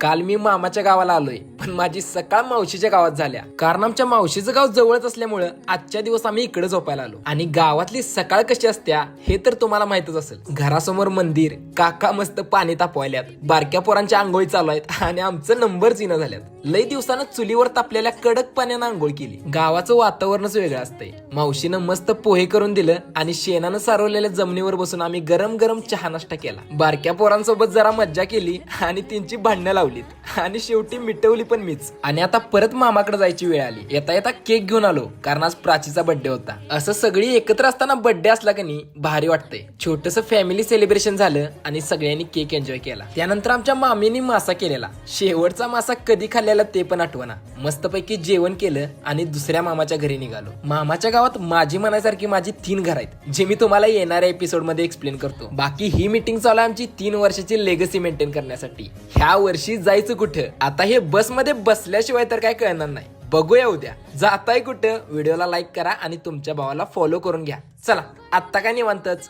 काल मी मामाच्या गावाला आलोय. पण माझी सकाळ मावशीच्या गावात झाल्या. कारण आमच्या मावशीचं गाव जवळच असल्यामुळं आजच्या दिवस आम्ही इकडे झोपायला आलो. आणि गावातली सकाळ कशी असत्या हे तर तुम्हाला माहितच असेल. घरासमोर मंदिर काका मस्त पाणी तापवायल्यात बारक्या पोरांच्या आंघोळी चालू आहेत आणि आमचं नंबर चिन्ह झाल्यात. लई दिवसानं चुलीवर तापलेल्या कडक पाण्यानं आंघोळ केली. गावाचं वातावरणच वेगळं असतंय. मावशीनं मस्त पोहे करून दिलं आणि शेणानं सारवलेल्या जमिनीवर बसून आम्ही गरम गरम चहा नाश्ता केला. बारक्या पोरांसोबत जरा मज्जा केली आणि त्यांची भांडणं लावलीत. आणि शेवटी मिटवली पण मीच. आणि आता परत मामाकडे जायची वेळ आली. येता येता केक घेऊन आलो. कारण आज प्राचीचा बर्थडे होता. असं सगळी एकत्र असताना बर्थडे असला का नाही भारी वाटतंय. छोटस फॅमिली सेलिब्रेशन झालं आणि सगळ्यांनी केक एन्जॉय केला. त्यानंतर आमच्या मामीनी मासा केलेला. शेवटचा मासा कधी खाल्लेला ते पण आठवना मस्तपैकी जेवण केलं आणि दुसऱ्या मामाच्या घरी निघालो. मामाच्या गावात माझी म्हणायसारखी माझी तीन घर आहेत जे मी तुम्हाला येणाऱ्या एपिसोडमध्ये एक्सप्लेन करतो. बाकी ही मीटिंग चालू आमची तीन वर्षाची लेगसी मेंटेन करण्यासाठी. ह्या वर्षी जायचं कुठं? आता हे बसमध्ये मध्ये बसल्याशिवाय तर काय कळणार नाही. बघूया उद्या. जाताय कुठं? व्हिडिओला लाईक करा आणि तुमच्या भावाला फॉलो करून घ्या. चला आत्ता काय निवांतच.